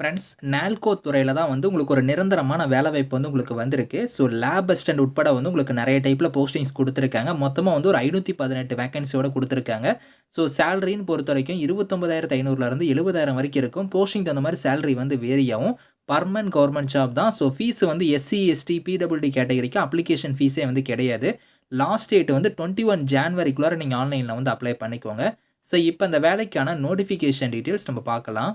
Friends NALCO துறையில் தான் வந்து உங்களுக்கு ஒரு நிரந்தரமான வேலைவாய்ப்பு வந்து உங்களுக்கு வந்திருக்கு. ஸோ லேப் அசிஸ்டன்ட் உட்பட வந்து உங்களுக்கு நிறைய டைப்பில் போஸ்டிங்ஸ் கொடுத்துருக்காங்க. மொத்தமாக வந்து ஒரு ஐநூற்றி பதினெட்டு வேகன்சியோட கொடுத்துருக்காங்க. ஸோ சேலரின்னு பொறுத்த வரைக்கும் இருபத்தொம்பதாயிரத்து ஐநூறுலேருந்து எழுபதாயிரம் வரைக்கும் இருக்கும். போஸ்டிங் தகுந்த மாதிரி சேலரி வந்து வேரியாகும் பர்மனன்ட் கவர்மெண்ட் ஜாப் தான். ஸோ ஃபீஸ் வந்து எஸ்சி எஸ்டி பிடபிள்டி கேட்டகரிக்கு அப்ளிகேஷன் ஃபீஸே வந்து கிடையாது. லாஸ்ட் டேட் வந்து டுவெண்ட்டி ஒன் ஜான்வரிக்குள்ளார நீங்கள் ஆன்லைனில் வந்து அப்ளை பண்ணிக்கோங்க. ஸோ இப்போ இந்த வேலைக்கான நோட்டிஃபிகேஷன் டீட்டெயில்ஸ் நம்ம பார்க்கலாம்.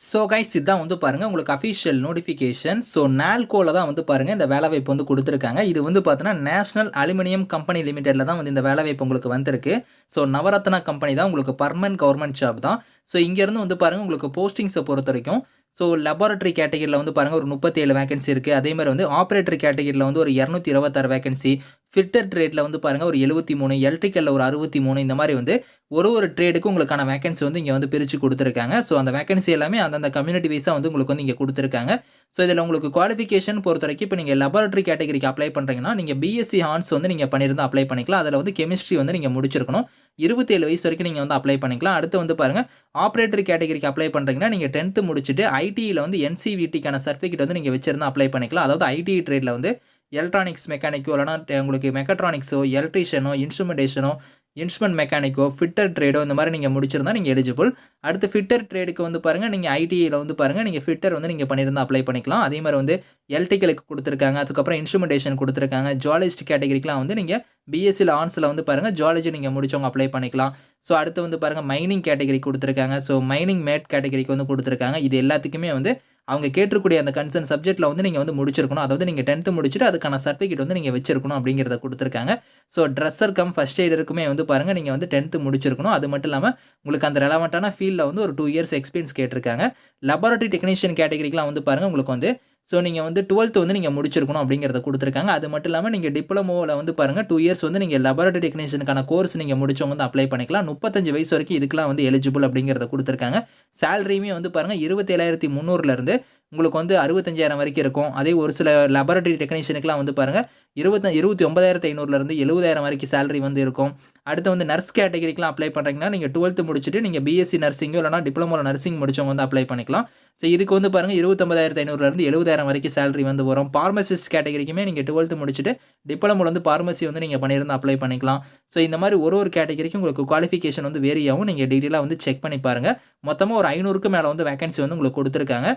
ஸோ கைஸ் இதுதான் வந்து பாருங்கள் உங்களுக்கு அஃபிஷியல் நோட்டிஃபிகேஷன் ஸோ நால்கோவில் தான் வந்து பாருங்கள் இந்த வேலைவாய்ப்பு வந்து கொடுத்துருக்காங்க. இது வந்து பார்த்தீங்கன்னா நேஷனல் அலுமினியம் கம்பெனி லிமிடெடில் தான் வந்து இந்த வேலைவாய்ப்பு உங்களுக்கு வந்திருக்கு. ஸோ நவரத்னா கம்பெனி தான் உங்களுக்கு பர்மனன்ட் கவர்மெண்ட் ஜாப் தான். ஸோ இங்கேருந்து வந்து பாருங்கள் உங்களுக்கு போஸ்டிங்ஸை பொறுத்த வரைக்கும் ஸோ லெபார்ட்டரி கேட்டகரியில் வந்து பாருங்கள் ஒரு முப்பத்தேழு வேகன்சி இருக்குது அதேமாதிரி வந்து ஆப்ரேட்டர் கேட்டகரியில் வந்து ஒரு இரநூத்தி இருபத்தாறு வேகன்சி ஃபிட்டர் ட்ரேடில் வந்து பாருங்கள் ஒரு எழுபத்தி மூணு எலக்ட்ரிக்கலில் ஒரு அறுபத்தி மூணு இந்த மாதிரி வந்து ஒரு ஒரு ட்ரேடுக்கு உங்களுக்கான வேகன்சி வந்து இங்கே வந்து பிரித்து கொடுத்துருக்காங்க. ஸோ அந்த வேகன்சி எல்லாமே அந்தந்த கம்யூனிட்டி வைஸாக வந்து உங்களுக்கு வந்து இங்கே கொடுத்துருக்காங்க. ஸோ இதில் உங்களுக்கு குவாலிஃபிகேஷன் பொறுத்த வரைக்கும் இப்போ நீங்கள் லெபார்ட்ரி கேட்டகரிக்கு அப்ளை பண்ணுறீங்கன்னா நீங்கள் பிஎஸ்சி ஹார்ன்ஸ் வந்து நீங்கள் பண்ணியிருந்தால் அப்ளை பண்ணிக்கலாம். அதில் வந்து கெமிஸ்ட்ரி வந்து நீங்கள் முடிச்சிருக்கணும். இருபத்தேழு வயசு வரைக்கும் நீங்கள் வந்து அப்ளை பண்ணிக்கலாம். அடுத்து வந்து பாருங்கள் ஆப்ரேட்டர் கேட்டகரிக்கு அப்ளை பண்ணுறீங்கன்னா நீங்கள் டென்த்து முடிச்சுட்டு ஐடியில் வந்து என்சிவிடிக்கான சர்டிஃபிகேட் வந்து நீங்கள் வச்சிருந்தா அப்ளை பண்ணிக்கலாம். அதாவது ஐடி ட்ரேடில் வந்து எலக்ட்ரானிக்ஸ் மெக்கானிக்கோ இல்லைனா உங்களுக்கு மெக்கட்ரானிக்ஸோ எலக்ட்ரீஷியனோ இன்ஸ்ட்ருமெண்டேஷனோ இன்ஸ்ட்ருமெண்ட் மெக்கானிக்கோ ஃபிட்டர் ட்ரேடோ இந்த மாதிரி நீங்கள் முடிச்சிருந்தா நீங்கள் எலிஜிபிள் அடுத்து ஃபிட்டர் ட்ரேடுக்கு வந்து பாருங்கள் நீங்கள் ஐடியில் வந்து பாருங்கள் நீங்கள் ஃபிட்டர் வந்து நீங்கள் பண்ணியிருந்தால் அப்ளை பண்ணிக்கலாம். அதே மாதிரி வந்து எலக்ட்ரிக்கலுக்கு கொடுத்துருக்காங்க அதுக்கப்புறம் இன்ஸ்ட்ருமெண்டேஷன் கொடுத்துருக்காங்க ஜுவாலஜிஸ்ட் கேட்டகரிக்கெலாம் வந்து நீங்கள் பிஎஸ்சியில் ஆன்ஸில் வந்து பாருங்கள் ஜுவாலஜி நீங்கள் முடிச்சவங்க அப்ளை பண்ணிக்கலாம். ஸோ அடுத்து வந்து பாருங்கள் மைனிங் கேட்டகரி கொடுத்துருக்காங்க. ஸோ மைனிங் மேட் கேட்டகரிக்கு வந்து கொடுத்துருக்காங்க. இது எல்லாத்துக்குமே வந்து அவங்க கேட்டிருக்கூடிய அந்த கன்சர்ன் சப்ஜெக்ட்டில் வந்து நீங்கள் வந்து முடிச்சிருக்கணும். அதாவது நீங்கள் டென்த்து முடிச்சுட்டு அதுக்கான சர்டிஃபிகேட் வந்து நீங்கள் வச்சிருக்கணும் அப்படிங்கிறத கொடுத்துருக்காங்க. ஸோ ட்ரெஸ்ஸர் கம் ஃபஸ்ட் எய்டருக்குமே வந்து பாருங்கள் நீங்கள் வந்து டென்த்து முடிச்சிருக்கணும். அது மட்டும் இல்லாமல் உங்களுக்கு அந்த ரெலவெண்ட்டான ஃபீல்டில் வந்து ஒரு டூ இயர்ஸ் எக்ஸ்பீரியன்ஸ் கேட்டிருக்காங்க. லெபார்ட்டரி டெக்னீஷியன் கேட்டகரிக்கெலாம் வந்து பாருங்கள் உங்களுக்கு வந்து ஸோ நீங்கள் வந்து டுவெல்த்து வந்து நீங்கள் முடிச்சிருக்கணும் அப்படிங்கிறத கொடுத்துருக்காங்க. அது மட்டும் இல்லாமல் நீங்கள் டிப்ளமோவில் வந்து பாருங்கள் டூ இயர்ஸ் வந்து நீங்கள் லெபார்ட்டரி டெக்னீஷியனுக்கான கோர்ஸ் நீங்கள் முடிச்சவங்க வந்து அப்ளை பண்ணிக்கலாம். முப்பத்தஞ்சு வயசு வரைக்கும் இதுக்கெலாம் வந்து எலிஜிபிள் அப்படிங்கிறத கொடுத்துருக்காங்க. சேலரியுமே வந்து பாருங்கள் இருபத்தேழாயிரத்தி முந்நூறுலேருந்து உங்களுக்கு வந்து அறுபத்தஞ்சாயிரம் வரைக்கும் இருக்கும். அதே ஒரு சில லெபரட்டரி டெக்னீஷியனுக்குலாம் வந்து பாருங்கள் இருபத்தி இருபத்தி ஒன்பதாயிரத்து ஐநூறுலேருந்து எழுபதாயிரம் வரைக்கும் சேலரி வந்து இருக்கும். அடுத்து வந்து நர்ஸ் கேட்டகரிக்கெலாம் அப்ளை பண்ணுறீங்கன்னா நீங்கள் டுவெல்த்து முடிச்சுட்டு நீங்கள் பிஎஸ்சி நர்சிங்கோ இல்லைனா டிப்ளமோவில் நர்சிங் முடிச்சவங்க வந்து அப்ளை பண்ணிக்கலாம். ஸோ இதுக்கு வந்து பாருங்கள் இருபத்தொம்பதாயிரத்து ஐநூறுலேருந்து எழுபதாயிரம் வரைக்கும் சேலரி வந்து வரும். ஃபார்மசிஸ்ட் கேட்டகரிக்குமே நீங்கள் டுவெல்த்து முடிச்சுட்டு டிப்ளமோவில் வந்து ஃபார்மசி வந்து நீங்கள் பண்ணியிருந்தால் அப்ளை பண்ணிக்கலாம். ஸோ இந்த மாதிரி ஒரு ஒரு கேட்டகரிக்கும் உங்களுக்கு குவாலிஃபிகேஷன் வந்து வேரியாகவும் நீங்கள் டீட்டெயிலாக வந்து செக் பண்ணி பாருங்கள் மொத்தமாக ஒரு ஐநூறுக்கு மேலே வந்து வேகன்சி வந்து உங்களுக்கு கொடுத்துருக்காங்க.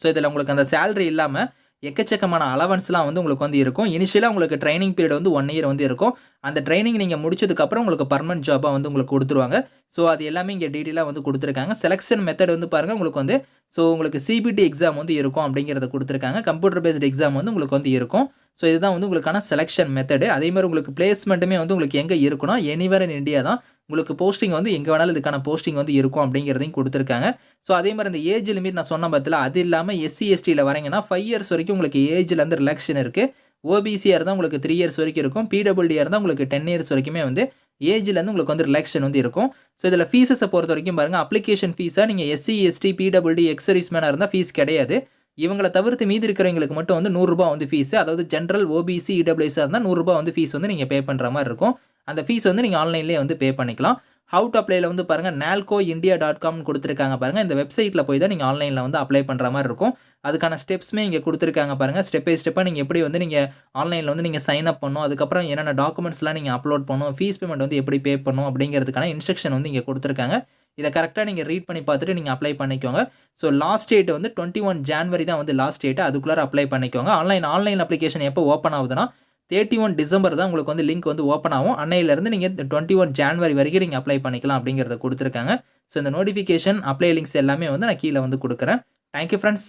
ஸோ இதில் உங்களுக்கு அந்த சேலரி இல்லாமல் எக்கச்சக்கமான அலவன்ஸ்லாம் வந்து உங்களுக்கு வந்து இருக்கும். இனிஷியலாக உங்களுக்கு ட்ரைனிங் பீரியட் வந்து ஒன் இயர் வந்து இருக்கும். அந்த ட்ரைனிங் நீங்கள் முடிச்சதுக்கப்புறம் உங்களுக்கு பர்மனெண்ட் ஜாபாக வந்து உங்களுக்கு கொடுத்துருவாங்க. ஸோ அது எல்லாமே இங்கே டீட்டெயிலாக வந்து கொடுத்துருக்காங்க. செலெக்ஷன் மெத்தட் வந்து பாருங்கள் உங்களுக்கு வந்து ஸோ உங்களுக்கு சிபிடி எக்ஸாம் வந்து இருக்கும் அப்படிங்கிறத கொடுத்துருக்காங்க. கம்ப்யூட்டர் பேஸ்டு எக்ஸாம் வந்து உங்களுக்கு வந்து இருக்கும். ஸோ இதுதான் வந்து உங்களுக்கான செலெக்ஷன் மெத்தடு அதே மாதிரி உங்களுக்கு பிளேஸ்மெண்ட்டுமே வந்து உங்களுக்கு எங்கே இருக்கணும்? எனிவேர் இன் இந்தியா தான். உங்களுக்கு போஸ்டிங் வந்து எங்கே வேணாலும் இதுக்கான போஸ்டிங் வந்து இருக்கும் அப்படிங்கிறதையும் கொடுத்துருக்காங்க. ஸோ அதே மாதிரி இந்த ஏஜ் லிமிட் நான் சொன்ன பத்தில் அது இல்லாமல் எஸ்சி எஸ்டியில் வரீங்கன்னா ஃபைவ் இயர்ஸ் வரைக்கும் உங்களுக்கு ஏஜில் வந்து ரிலாக்ஷன் இருக்குது ஓபிசியாக இருந்தால் உங்களுக்கு த்ரீ இயர்ஸ் வரைக்கும் இருக்கும். பிடபிள்யூடியாக இருந்தால் உங்களுக்கு டென் இயர்ஸ் வரைக்குமே வந்து ஏஜ்லேருந்து உங்களுக்கு வந்து ரிலாக்ஷன் வந்து இருக்கும். ஸோ இதில் ஃபீஸஸை பொறுத்த வரைக்கும் பாருங்கள் அப்ளிகேஷன் ஃபீஸாக நீங்கள் எஸ்சி எஸ்டி பிடபிள்டி எக்ஸரிஸ்மேனாக இருந்தால் ஃபீஸ் கிடையாது. இவங்களை தவிர்த்து மீதி இருக்கிறவங்களுக்கு மட்டும் வந்து நூறுரூபா வந்து ஃபீஸு அதாவது ஜென்ரல் ஓபிசி இடபிள்யூஸாக இருந்தால் நூறுரூபா வந்து ஃபீஸ் வந்து நீங்கள் பே பண்ணுற மாதிரி இருக்கும். அந்த ஃபீஸ் வந்து நீங்கள் ஆன்லைன்லேயே வந்து பே பண்ணிக்கலாம். ஹவு டு அப்ளைல வந்து பாருங்கள் நால்கோ இந்தியா டாட் காம்னு கொடுத்துருக்காங்க பாருங்கள் இந்த வெப்சைட்டில் போய் தான் நீங்கள் ஆன்லைனில் வந்து அப்ளை பண்ணுற மாதிரி இருக்கும். அதுக்கான ஸ்டெப்ஸுமே இங்கே கொடுத்துருக்காங்க பாருங்கள் ஸ்டெப் பை ஸ்டெப்பாக நீங்கள் எப்படி வந்து நீங்கள் ஆன்லைனில் வந்து நீங்கள் சைன் அப் பண்ணணும் அதுக்கப்புறம் என்னென்ன டாக்குமெண்ட்ஸ்லாம் நீங்கள் அப்லோட் பண்ணணும் ஃபீஸ் பேமெண்ட் வந்து எப்படி பே பண்ணணும் அப்படிங்கிறதுக்கான இன்ஸ்ட்ரக்ஷன் வந்து இங்கே கொடுத்துருக்காங்க. இதை கரெக்டாக நீங்கள் ரீட் பண்ணி பார்த்துட்டு நீங்கள் அப்ளை பண்ணிக்கோங்க. ஸோ லாஸ்ட் டேட் வந்து டுவெண்ட்டி ஒன் ஜான்வரி தான் வந்து லாஸ்ட் டேட்டு அதுக்குள்ளே அப்ளை பண்ணிக்கோங்க. ஆன்லைன் ஆன்லைன் அப்ளிகேஷன் எப்போ ஓப்பன் ஆகுதுன்னா தேர்ட்டி ஒன் டிசம்பர் தான் உங்களுக்கு வந்து லிங்க் வந்து ஓப்பன் ஆகும். அன்னையிலேருந்து நீங்கள் டுவெண்ட்டி ஒன் ஜான்வரி வரைக்கும் நீங்கள் அப்ளை பண்ணிக்கலாம் அப்படிங்கிறத கொடுத்துருக்காங்க. ஸோ இந்த நோட்டிஃபிகேஷன் அப்ளை லிங்க்ஸ் எல்லாமே வந்து நான் கீழே வந்து கொடுக்குறேன். Thank you friends